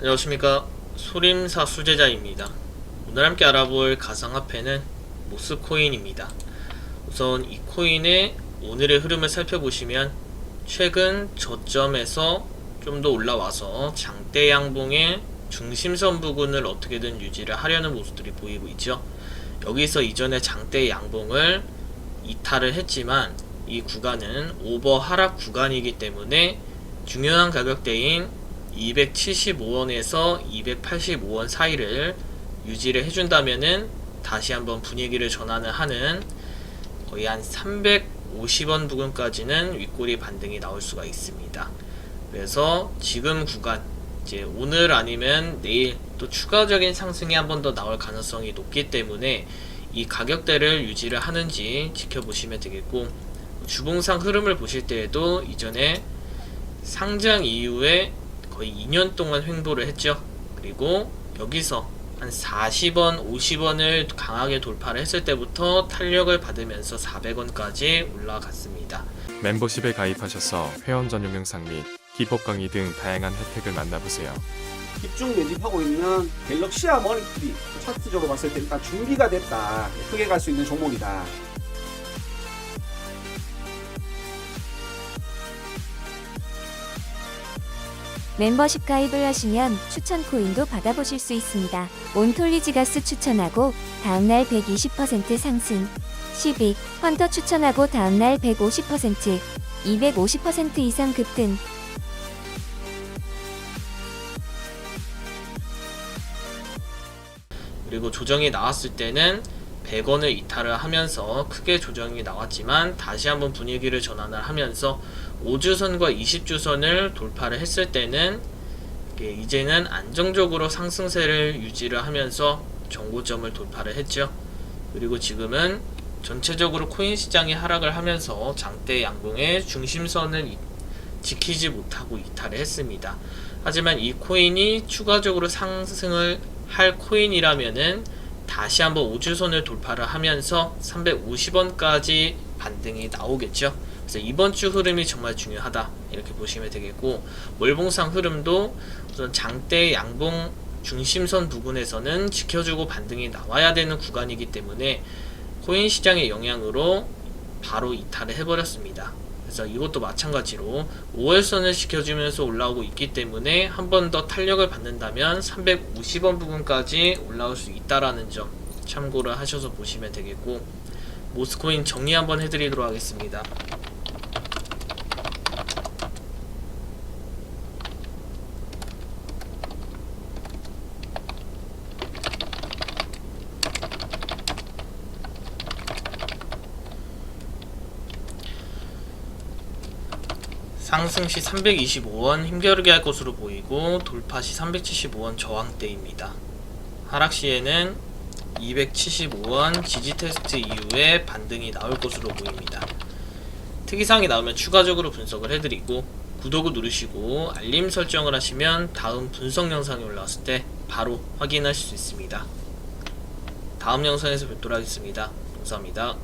안녕하십니까. 소림사 수제자입니다. 오늘 함께 알아볼 가상화폐는 모스코인입니다. 우선 이 코인의 오늘의 흐름을 살펴보시면 최근 저점에서 좀 더 올라와서 장대 양봉의 중심선 부근을 어떻게든 유지를 하려는 모습들이 보이고 있죠. 여기서 이전에 장대 양봉을 이탈을 했지만 이 구간은 오버 하락 구간이기 때문에 중요한 가격대인 275원에서 285원 사이를 유지를 해준다면은 다시 한번 분위기를 전환을 하는 거의 한 350원 부근까지는 윗꼬리 반등이 나올 수가 있습니다. 그래서 지금 구간 이제 오늘 아니면 내일 또 추가적인 상승이 한 번 더 나올 가능성이 높기 때문에 이 가격대를 유지를 하는지 지켜보시면 되겠고 주봉상 흐름을 보실 때에도 이전에 상장 이후에 거의 2년 동안 횡보를 했죠. 그리고 여기서 한 40원, 50원을 강하게 돌파를 했을 때부터 탄력을 받으면서 400원까지 올라갔습니다. 멤버십에 가입하셔서 회원 전용 영상 및 기법 강의 등 다양한 혜택을 만나보세요. 집중 매집하고 있는 갤럭시아 머니트리 차트적으로 봤을 때 일단 준비가 됐다 크게 갈 수 있는 종목이다 멤버십 가입을 하시면 추천 코인도 받아보실 수 있습니다. 몬톨리지가스 추천하고 다음날 120% 상승. 12. 헌터 추천하고 다음날 150%, 250% 이상 급등. 그리고 조정이 나왔을 때는 100원을 이탈을 하면서 크게 조정이 나왔지만 다시 한번 분위기를 전환을 하면서 5주선과 20주선을 돌파를 했을 때는 이제는 안정적으로 상승세를 유지를 하면서 정고점을 돌파를 했죠. 그리고 지금은 전체적으로 코인 시장이 하락을 하면서 장대 양봉의 중심선을 이- 지키지 못하고 이탈을 했습니다. 하지만 이 코인이 추가적으로 상승을 할 코인이라면은 다시 한번 5주선을 돌파를 하면서 350원까지 반등이 나오겠죠. 그래서 이번 주 흐름이 정말 중요하다 이렇게 보시면 되겠고 월봉상 흐름도 우선 장대 양봉 중심선 부분에서는 지켜주고 반등이 나와야 되는 구간이기 때문에 코인 시장의 영향으로 바로 이탈을 해버렸습니다. 그래서 이것도 마찬가지로 5월선을 지켜주면서 올라오고 있기 때문에 한 번 더 탄력을 받는다면 350원 부분까지 올라올 수 있다라는 점 참고를 하셔서 보시면 되겠고 모스코인 정리 한번 해드리도록 하겠습니다. 상승 시 325원 힘겨루게 할 것으로 보이고 돌파 시 375원 저항대입니다. 하락 시에는 275원 지지 테스트 이후에 반등이 나올 것으로 보입니다. 특이사항이 나오면 추가적으로 분석을 해드리고 구독을 누르시고 알림 설정을 하시면 다음 분석 영상이 올라왔을 때 바로 확인하실 수 있습니다. 다음 영상에서 뵙도록 하겠습니다. 감사합니다.